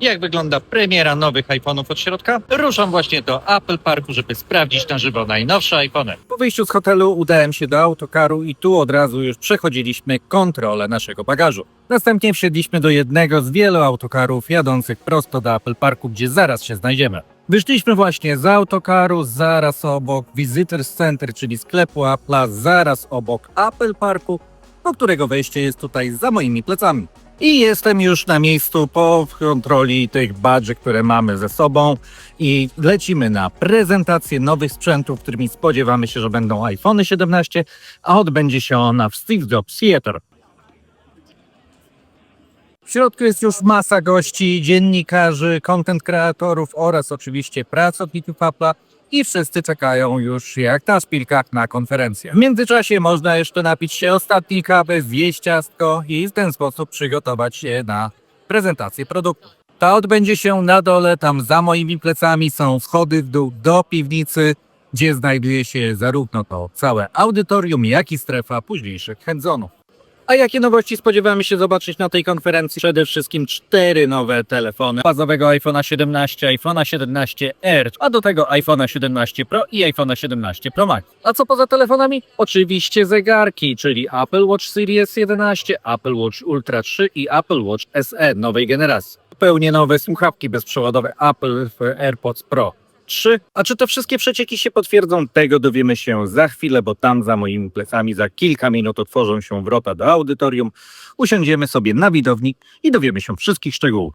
jak wygląda premiera nowych iPhone'ów od środka. Ruszam właśnie do Apple Parku, żeby sprawdzić na żywo najnowsze iPhony. Po wyjściu z hotelu udałem się do autokaru i tu od razu już przechodziliśmy kontrolę naszego bagażu. Następnie wsiedliśmy do jednego z wielu autokarów jadących prosto do Apple Parku, gdzie zaraz się znajdziemy. Wyszliśmy właśnie z autokaru, zaraz obok Visitors Center, czyli sklepu Apple'a, zaraz obok Apple Parku, do którego wejście jest tutaj za moimi plecami. I jestem już na miejscu po kontroli tych badży, które mamy ze sobą i lecimy na prezentację nowych sprzętów, którymi spodziewamy się, że będą iPhony 17, a odbędzie się ona w Steve Jobs Theater. W środku jest już masa gości, dziennikarzy, content kreatorów oraz oczywiście pracowników Apple'a i wszyscy czekają już jak na szpilkach na konferencję. W międzyczasie można jeszcze napić się ostatniej kawy, zjeść ciastko i w ten sposób przygotować się na prezentację produktu. Ta odbędzie się na dole, tam za moimi plecami są schody w dół do piwnicy, gdzie znajduje się zarówno to całe audytorium, jak i strefa późniejszych hands-onów. A jakie nowości spodziewamy się zobaczyć na tej konferencji? Przede wszystkim cztery nowe telefony. Bazowego iPhone'a 17, iPhone'a 17R, a do tego iPhone'a 17 Pro i iPhone'a 17 Pro Max. A co poza telefonami? Oczywiście zegarki, czyli Apple Watch Series 11, Apple Watch Ultra 3 i Apple Watch SE nowej generacji. Zupełnie nowe słuchawki bezprzewodowe Apple AirPods Pro 3. A czy te wszystkie przecieki się potwierdzą? Tego dowiemy się za chwilę, bo tam za moimi plecami za kilka minut otworzą się wrota do audytorium. Usiądziemy sobie na widowni i dowiemy się wszystkich szczegółów.